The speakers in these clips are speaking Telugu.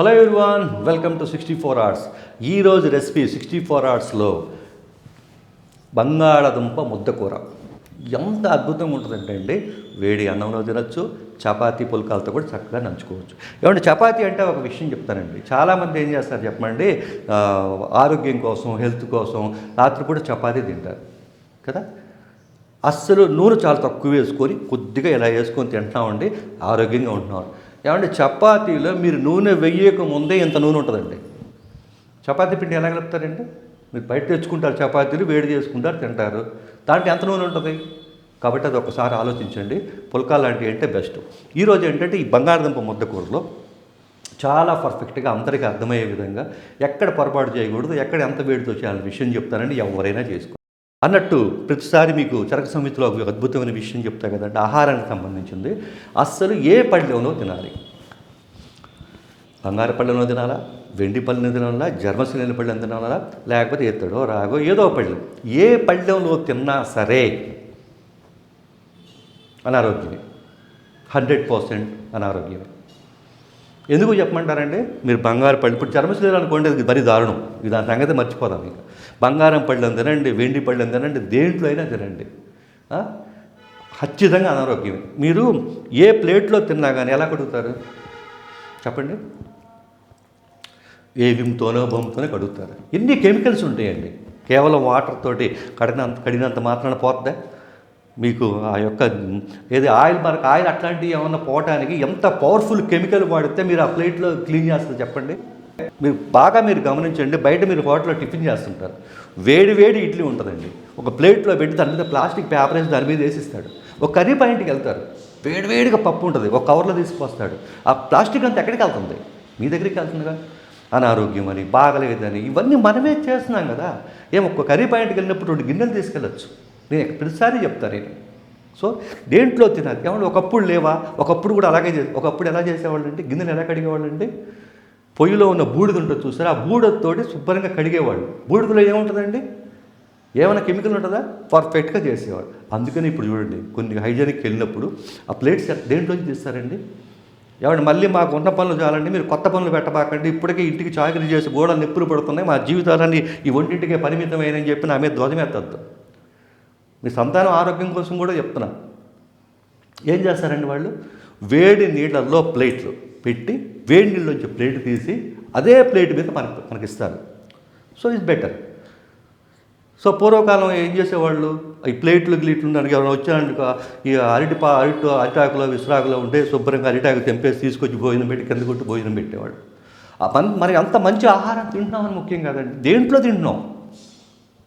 Hello everyone welcome to sixty four hours ఈరోజు రెసిపీ సిక్స్టీ ఫోర్ అవర్స్లో బంగాళదుంప ముద్దకూర ఎంత అద్భుతంగా ఉంటుందంటే అండి వేడి అన్నంలో తినచ్చు చపాతీ పుల్కాలతో కూడా చక్కగా నంచుకోవచ్చు. ఏమంటే చపాతీ అంటే ఒక విషయం చెప్తానండి. చాలామంది ఏం చేస్తారు చెప్పండి ఆరోగ్యం కోసం హెల్త్ కోసం రాత్రి కూడా చపాతీ తింటారు కదా? అస్సలు నూనె చాలా తక్కువ వేసుకొని కొద్దిగా ఇలా వేసుకొని తింటామండి ఆరోగ్యంగా ఉంటున్నాం. ఏమంటే చపాతీలో మీరు నూనె వెయ్యక ముందే ఇంత నూనె ఉంటుందండి. చపాతీ పిండి ఎలా కలుపుతారండి? మీరు బయట తెచ్చుకుంటారు చపాతీలు వేడి చేసుకుంటారు తింటారు. దాంట్లో ఎంత నూనె ఉంటుంది? కాబట్టి అది ఒకసారి ఆలోచించండి. పుల్కా లాంటివి అంటే బెస్ట్. ఈరోజు ఏంటంటే ఈ బంగాళదుంప ముద్ద కూరలో చాలా పర్ఫెక్ట్గా అందరికీ అర్థమయ్యే విధంగా ఎక్కడ పొరపాటు చేయకూడదు ఎక్కడ ఎంత వేడితో చేయాలని విషయం చెప్తానండి ఎవరైనా చేసుకో అన్నట్టు ప్రతిసారి మీకు చరక సమితిలో ఒక అద్భుతమైన విషయం చెప్తా కదండి ఆహారానికి సంబంధించింది. అస్సలు ఏ పళ్ళెంలో తినాలి? బంగారు పళ్ళెంలో తినాలా? వెండి పళ్ళెం తినాలా? జర్మశిలని పళ్ళెం తినాలా? లేకపోతే ఎత్తడో రాగో ఏదో పళ్ళెం. ఏ పళ్ళెంలో తిన్నా సరే అనారోగ్యమే. Hundred percent అనారోగ్యమే. ఎందుకు చెప్పమంటారంటే మీరు బంగారు పళ్ళు ఇప్పుడు చర్మశీలు అనుకోండి అది మరీ దారుణం. ఇది దాని సంగతి మర్చిపోదాం ఇంకా. బంగారం పళ్ళు తినండి వెండి పళ్ళు తినండి దేంట్లో అయినా తినండి. ఖచ్చితంగా అనారోగ్యమే. మీరు ఏ ప్లేట్లో తిన్నా కానీ ఎలా కడుగుతారు? చెప్పండి. ఏ విమ్తోనో బొమ్మతోనే కడుగుతారు. ఎన్ని కెమికల్స్ ఉంటాయండి? కేవలం వాటర్ తోటి కడినంత కడినంత మాత్రాన పోతుందా మీకు ఆ యొక్క ఏది ఆయిల్ మనకు ఆయిల్ అట్లాంటివి ఏమన్నా పోవటానికి ఎంత పవర్ఫుల్ కెమికల్ వాడితే మీరు ఆ ప్లేట్లో క్లీన్ చేస్తారు చెప్పండి? మీరు బాగా మీరు గమనించండి బయట మీరు హోటల్లో టిఫిన్ చేస్తుంటారు. వేడి వేడి ఇడ్లీ ఉంటుందండి. ఒక ప్లేట్లో పెట్టి దాని మీద ప్లాస్టిక్ పేపర్ వేసి దాని మీద వేసిస్తాడు. ఒక కర్రీ పాయింట్కి వెళ్తారు. వేడివేడిగా పప్పు ఉంటుంది. ఒక కవర్లో తీసుకొస్తాడు ఆ ప్లాస్టిక్ అంతా ఎక్కడికి వెళ్తుంది? మీ దగ్గరికి వెళ్తుందిగా. అనారోగ్యం అని బాగలేదని ఇవన్నీ మనమే చేస్తున్నాం కదా. ఏం ఒక్క కర్రీ పాయింట్కి వెళ్ళినప్పుడు రెండు గిన్నెలు తీసుకెళ్ళచ్చు. నేను ప్రతిసారి చెప్తాను నేను. సో దేంట్లో తినాలి? ఏమన్నా ఒకప్పుడు లేవా? ఒకప్పుడు కూడా అలాగే చేసి ఒకప్పుడు ఎలా చేసేవాళ్ళు అంటే గిన్నెలు ఎలా కడిగేవాళ్ళు అంటే పొయ్యిలో ఉన్న బూడిద ఉంటుంది చూసారా? ఆ బూడిదతోటి శుభ్రంగా కడిగేవాళ్ళు. బూడిదలో ఏముంటుందండి? ఏమైనా కెమికల్ ఉంటుందా? పర్ఫెక్ట్గా చేసేవాడు అందుకని ఇప్పుడు చూడండి కొన్ని హైజీనిక్కి వెళ్ళినప్పుడు ఆ ప్లేట్స్ దేంట్లోంచి తీస్తారండి? ఏమంటే మళ్ళీ మాకు ఉన్న పనులు చాలండి మీరు కొత్త పనులు పెట్టబాకండి ఇప్పటికే ఇంటికి చాకరీ చేసి గోడలు నిప్పులు పడుతున్నాయి మా జీవితాలన్నీ ఈ ఒంటింటికే పరిమితమైనని చెప్పి నా మీద ధ్వజమెత్తద్దు మీ సంతానం ఆరోగ్యం కోసం కూడా చెప్తున్నా. ఏం చేస్తారండి వాళ్ళు? వేడి నీళ్ళల్లో ప్లేట్లు పెట్టి వేడి నీళ్ళలోంచి ప్లేట్ తీసి అదే ప్లేట్ మీద మనకి మనకిస్తారు. So it's better. సో పూర్వకాలం ఏం చేసేవాళ్ళు? ఈ ప్లేట్లు గ్లీట్లు దానికి ఎవరైనా వచ్చారనుకో ఈ అరటి పా అరటి అరిటాకులో విశ్రాకులో ఉంటే శుభ్రంగా అరిటాకు తెంపేసి తీసుకొచ్చి భోజనం పెట్టి కింద కొట్టి భోజనం పెట్టేవాళ్ళు. ఆ పని మరి అంత మంచి ఆహారం తింటున్నామని ముఖ్యం కాదండి. దేంట్లో తింటున్నాం?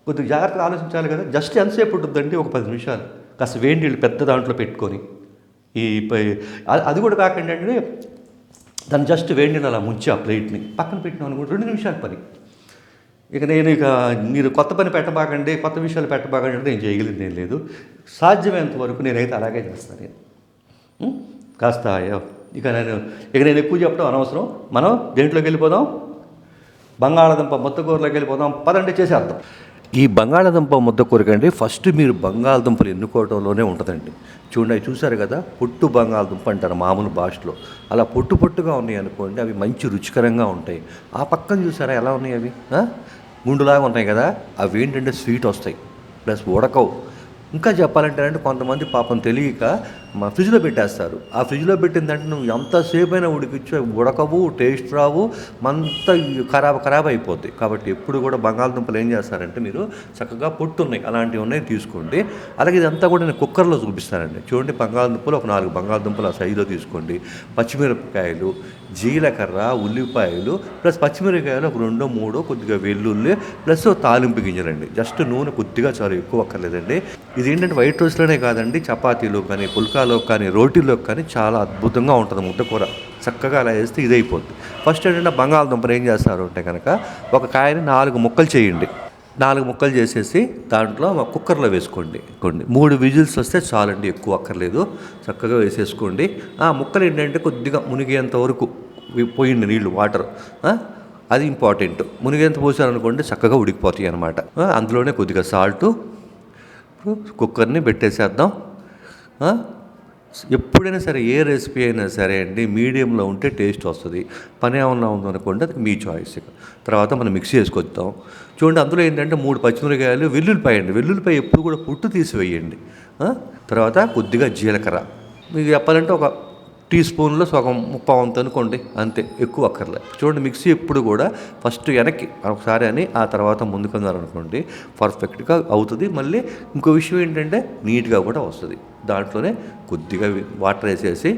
కొద్దిగా జాగ్రత్తగా ఆలోచించాలి కదా. జస్ట్ ఎంతసేపు ఉంటుందండి? ఒక పది నిమిషాలు. కాస్త వేడి నీళ్ళు పెద్ద దాంట్లో పెట్టుకొని. ఈ పై- అది కూడా కాకుండా అండి దాన్ని జస్ట్ వేడి నీళ్ళు అలా ముంచి ఆ ప్లేట్ని పక్కన పెట్టినాం అనుకో రెండు నిమిషాల పని. ఇక నేను ఇక మీరు కొత్త పని పెట్టబాకండి కొత్త విషయాలు పెట్టబాకండి అంటే నేను చేయగలిగింది ఏం లేదు. సాధ్యమైనంత వరకు నేనైతే అలాగే చేస్తాను నేను. కాస్త ఇక నేను ఇక నేను ఎక్కువ చెప్పడం అనవసరం. మనం దేంట్లోకి వెళ్ళిపోదాం? బంగాళాదుంప మొత్తకూరలోకి వెళ్ళిపోదాం. పదండి చేసేద్దాం. ఈ బంగాళాదుంప ముద్దకూరకండి ఫస్ట్ మీరు బంగాళదుంపలు ఎన్నుకోవడంలోనే ఉంటుందండి. చూడండి అవి చూసారు కదా పొట్టు బంగాళదుంప అంటారు మామూలు భాషలో. అలా పొట్టు పొట్టుగా ఉన్నాయి అనుకోండి అవి మంచి రుచికరంగా ఉంటాయి. ఆ పక్కన చూసారా ఎలా ఉన్నాయి అవి? గుండులాగా ఉంటాయి కదా అవి ఏంటంటే స్వీట్ వస్తాయి ప్లస్ ఉడకవు. ఇంకా చెప్పాలంటే అంటే కొంతమంది పాపం తెలియక మా ఫ్రిడ్జ్లో పెట్టేస్తారు. ఆ ఫ్రిడ్జ్లో పెట్టిందంటే నువ్వు ఎంతసేపు అయినా ఉడికిచ్చు ఉడకవు టేస్ట్ రావు మంత ఖరాబ్ ఖరాబ్ అయిపోద్ది. కాబట్టి ఎప్పుడు కూడా బంగాళదుంపలు ఏం చేస్తారంటే మీరు చక్కగా పొట్టు ఉన్నాయి అలాంటివి ఉన్నాయి తీసుకోండి. అలాగే ఇదంతా కూడా నేను కుక్కర్లో చూపిస్తానండి. చూడండి బంగాళదుంపలు ఒక నాలుగు బంగాళదుంపలు ఆ సైజులో తీసుకోండి. పచ్చిమిరపకాయలు జీలకర్ర ఉల్లిపాయలు ప్లస్ పచ్చిమిరపకాయలు ఒక రెండో మూడో కొద్దిగా వెల్లుల్లి ప్లస్ తాలింపు గింజలండి. జస్ట్ నూనె కొద్దిగా చాలా ఎక్కువ అక్కర్లేదండి. ఇది ఏంటంటే వైట్ రైస్లోనే కాదండి చపాతీలు కానీ పుల్కా పుల్కాలో కానీ రోటీలో కానీ చాలా అద్భుతంగా ఉంటుంది ముద్దకూర చక్కగా అలా వేస్తే ఇది ఫస్ట్ ఏంటంటే బంగాళదుంపలు ఏం చేస్తారు అంటే కనుక ఒక కాయని నాలుగు ముక్కలు చేయండి. నాలుగు ముక్కలు చేసేసి దాంట్లో కుక్కర్లో వేసుకోండి. కొన్ని మూడు విజిల్స్ వస్తే చాలండి ఎక్కువ అక్కర్లేదు. చక్కగా వేసేసుకోండి. ఆ ముక్కలు ఏంటంటే కొద్దిగా మునిగేంత వరకు పోయింది నీళ్ళు వాటర్. అది ఇంపార్టెంట్. మునిగేంత పోసారనుకోండి చక్కగా ఉడికిపోతాయి అనమాట అందులోనే కొద్దిగా సాల్టు. కుక్కర్ని పెట్టేసేద్దాం. ఎప్పుడైనా సరే ఏ రెసిపీ అయినా సరే అండి మీడియంలో ఉంటే టేస్ట్ వస్తుంది. పని ఏమన్నా ఉందనుకోండి అది మీ చాయిస్ తర్వాత మనం మిక్సీ చేసుకొద్దాం చూడండి అందులో ఏంటంటే మూడు పచ్చిమిరకాయలు వెల్లుల్లిపాయ అండి. వెల్లుల్లిపాయ ఎప్పుడు కూడా పుట్టు తీసివేయండి తర్వాత కొద్దిగా జీలకర్ర. మీకు చెప్పాలంటే ఒక టీ స్పూన్లో సగం ముప్పా వంతు అనుకోండి అంతే ఎక్కువ అక్కర్లే. చూడండి మిక్సీ ఎప్పుడు కూడా ఫస్ట్ వెనక్కి ఒకసారి అని ఆ తర్వాత ముందుకున్నారనుకోండి పర్ఫెక్ట్గా అవుతుంది. మళ్ళీ ఇంకో విషయం ఏంటంటే నీట్గా కూడా వస్తుంది. దాంట్లోనే కొద్దిగా వాటర్ వేసేసి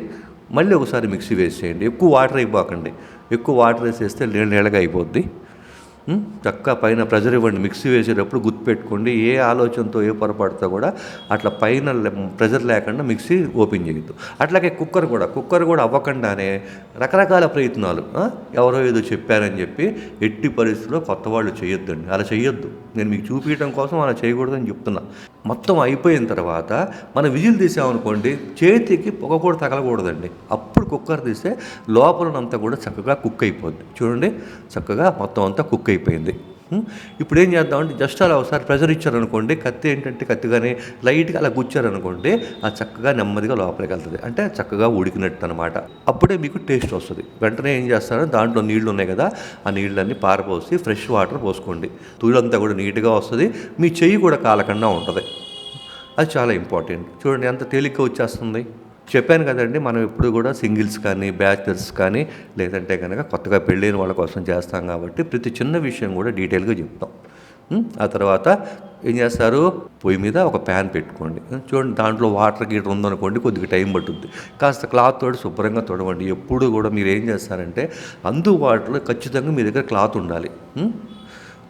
మళ్ళీ ఒకసారి మిక్సీ వేసేయండి. ఎక్కువ వాటర్ అయిపోకండి ఎక్కువ వాటర్ వేసేస్తే నీళ్ళ నీళ్ళగా అయిపోద్ది. చక్క చక్కగా పైన ప్రెజర్ ఇవ్వండి మిక్సీ వేసేటప్పుడు గుర్తుపెట్టుకోండి ఏ ఆలోచనతో ఏ పొరపాటుతో కూడా అట్లా పైన ప్రెజర్ లేకుండా మిక్సీ ఓపెన్ చేయొద్దు. అట్లాగే కుక్కర్ కూడా కుక్కర్ కూడా అవ్వకుండానే రకరకాల ప్రయత్నాలు ఎవరో ఏదో చెప్పారని చెప్పి ఎట్టి పరిస్థితుల్లో కొత్త వాళ్ళు చేయొద్దండి. అలా చేయొద్దు. నేను మీకు చూపించడం కోసం అలా చేయకూడదని చెప్తున్నా. మొత్తం అయిపోయిన తర్వాత మనం విజిల్ తీసామనుకోండి చేతికి పొగ కూడా తగలకూడదండి. అప్పుడు కుక్కర్ తీస్తే లోపలనంతా కూడా చక్కగా కుక్ అయిపోద్ది. చూడండి చక్కగా మొత్తం అంతా కుక్ అయిపోయింది. ఇప్పుడు ఏం చేద్దామంటే జస్ట్ అలా ఒకసారి ప్రెజర్ ఇచ్చారనుకోండి కత్తి ఏంటంటే కత్తిగానే లైట్గా అలా గుచ్చారనుకోండి ఆ చక్కగా నెమ్మదిగా లోపలికి వెళ్తుంది. అంటే చక్కగా ఉడికినట్టు అనమాట అప్పుడే మీకు టేస్ట్ వస్తుంది. వెంటనే ఏం చేస్తారో దాంట్లో నీళ్ళు ఉన్నాయి కదా ఆ నీళ్ళన్నీ పారపోసి ఫ్రెష్ వాటర్ పోసుకోండి. తూలంతా కూడా నీట్గా వస్తుంది. మీ చెయ్యి కూడా కాలకుండా ఉంటుంది. అది చాలా ఇంపార్టెంట్. చూడండి ఎంత తేలిక వచ్చేస్తుంది. చెప్పాను కదండి మనం ఎప్పుడు కూడా సింగిల్స్ కానీ బ్యాచిలర్స్ కానీ లేదంటే కనుక కొత్తగా పెళ్ళైన వాళ్ళ కోసం చేస్తాం కాబట్టి ప్రతి చిన్న విషయం కూడా డీటెయిల్గా చెప్తాం. ఆ తర్వాత ఏం చేస్తారు? పొయ్యి మీద ఒక ప్యాన్ పెట్టుకోండి. చూడండి దాంట్లో వాటర్ గీటర్ ఉందనుకోండి కొద్దిగా టైం పట్టుద్ది. కాస్త క్లాత్ తోటి శుభ్రంగా తొడవండి. ఎప్పుడు కూడా మీరు ఏం చేస్తారంటే అందుబాటులో ఖచ్చితంగా మీ దగ్గర క్లాత్ ఉండాలి.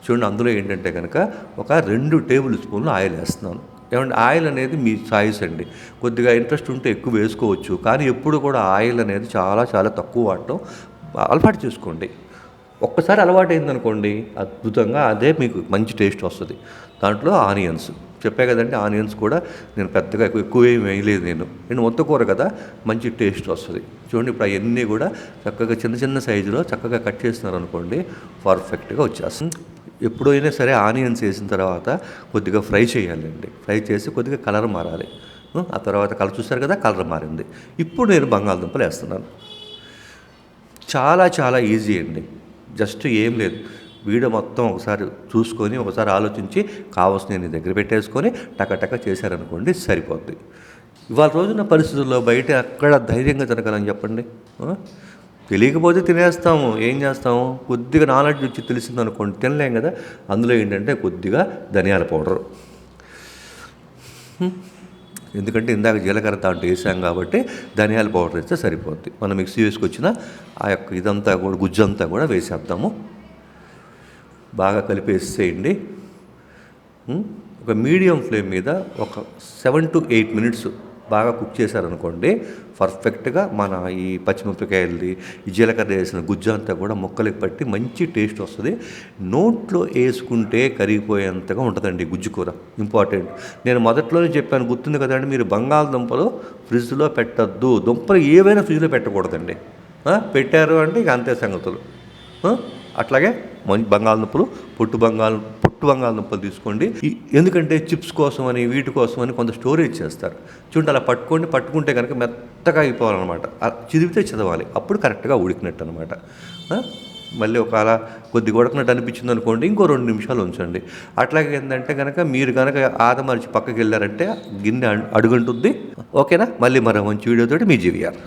చూడండి అందులో ఏంటంటే కనుక ఒక రెండు టేబుల్ స్పూన్లు ఆయిల్ వేస్తున్నాను ఏమంటే ఆయిల్ అనేది మీ చాయిస్ అండి. కొద్దిగా ఇంట్రెస్ట్ ఉంటే ఎక్కువ వేసుకోవచ్చు. కానీ ఎప్పుడు కూడా ఆయిల్ అనేది చాలా చాలా తక్కువ వాడటం అలవాటు చేసుకోండి. ఒక్కసారి అలవాటు అయిందనుకోండి అద్భుతంగా అదే మీకు మంచి టేస్ట్ వస్తుంది. దాంట్లో ఆనియన్స్. చెప్పే కదండి ఆనియన్స్ కూడా నేను పెద్దగా ఎక్కువ ఎక్కువ ఏమి వేయలేదు నేను. నేను మొత్తం కూర కదా మంచి టేస్ట్ వస్తుంది. చూడండి ఇప్పుడు అవన్నీ కూడా చక్కగా చిన్న చిన్న సైజులో చక్కగా కట్ చేస్తున్నారు అనుకోండి పర్ఫెక్ట్గా వచ్చేస్తుంది. ఎప్పుడైనా సరే ఆనియన్స్ వేసిన తర్వాత కొద్దిగా ఫ్రై చేయాలండి. ఫ్రై చేసి కొద్దిగా కలర్ మారాలి. ఆ తర్వాత కలర్ చూస్తారు కదా కలర్ మారింది. ఇప్పుడు నేను బంగాళదుంపలు వేస్తున్నాను. చాలా చాలా ఈజీ అండి. జస్ట్ ఏం లేదు. వీడియో మొత్తం ఒకసారి చూసుకొని ఒకసారి ఆలోచించి కావాల్సిన నేను దగ్గర పెట్టేసుకొని టకటక చేశారనుకోండి సరిపోద్ది. ఇవాళ రోజున పరిస్థితుల్లో బయట అక్కడ ధైర్యంగా తినగలని చెప్పండి? తెలియకపోతే తినేస్తాము. ఏం చేస్తాము? కొద్దిగా నాలెడ్జ్ వచ్చి తెలిసింది అనుకోండి తినలేం కదా. అందులో ఏంటంటే కొద్దిగా ధనియాల పౌడర్. ఎందుకంటే ఇందాక జీలకర్ర దాంట్లో వేసాం కాబట్టి ధనియాల పౌడర్ వేస్తే సరిపోద్ది. మనం మిక్సీ వేసుకొచ్చిన ఆ యొక్క ఇదంతా కూడా గుజ్జంతా కూడా వేసేద్దాము. బాగా కలిపేసేయండి. ఒక మీడియం ఫ్లేమ్ మీద ఒక సెవెన్ టు ఎయిట్ మినిట్స్ బాగా కుక్ చేశారనుకోండి పర్ఫెక్ట్గా మన ఈ పచ్చిమిరపకాయలది ఈ జీలకర్ర వేసిన గుజ్జు అంతా కూడా ముక్కలకి పట్టి మంచి టేస్ట్ వస్తుంది. నోట్లో వేసుకుంటే కరిగిపోయేంతగా ఉంటుందండి గుజ్జు కూర ఇంపార్టెంట్. నేను మొదట్లోనే చెప్పాను గుర్తుంది కదండి మీరు బంగాళదుంపలు ఫ్రిడ్జ్లో పెట్టద్దు. దుంపలు ఏవైనా ఫ్రిడ్జ్లో పెట్టకూడదండి. పెట్టారు అంటే ఇక అంతే సంగతులు. అట్లాగే మంచి బంగాళదుంపలు పొట్టు బంగాళ పొట్టు బంగాళదుంపలు తీసుకోండి. ఎందుకంటే చిప్స్ కోసం అని వీటి కోసం అని కొంత స్టోరేజ్ చేస్తారు. చూడండి అలా పట్టుకోండి పట్టుకుంటే కనుక మెత్తగా అయిపోవాలన్నమాట. చదివితే చిదివితే చదవాలి. అప్పుడు కరెక్ట్గా ఉడికినట్టు అనమాట మళ్ళీ ఒక అలా కొద్దిగా ఉడకనట్టు అనిపించింది అనుకోండి ఇంకో రెండు నిమిషాలు ఉంచండి. అట్లాగే ఏంటంటే కనుక మీరు కనుక ఆదమరిచి పక్కకి వెళ్ళారంటే గిన్నె అడుగుంటుంది. ఓకేనా? మళ్ళీ మరో మంచి వీడియోతోటి మీ జీవిఆర్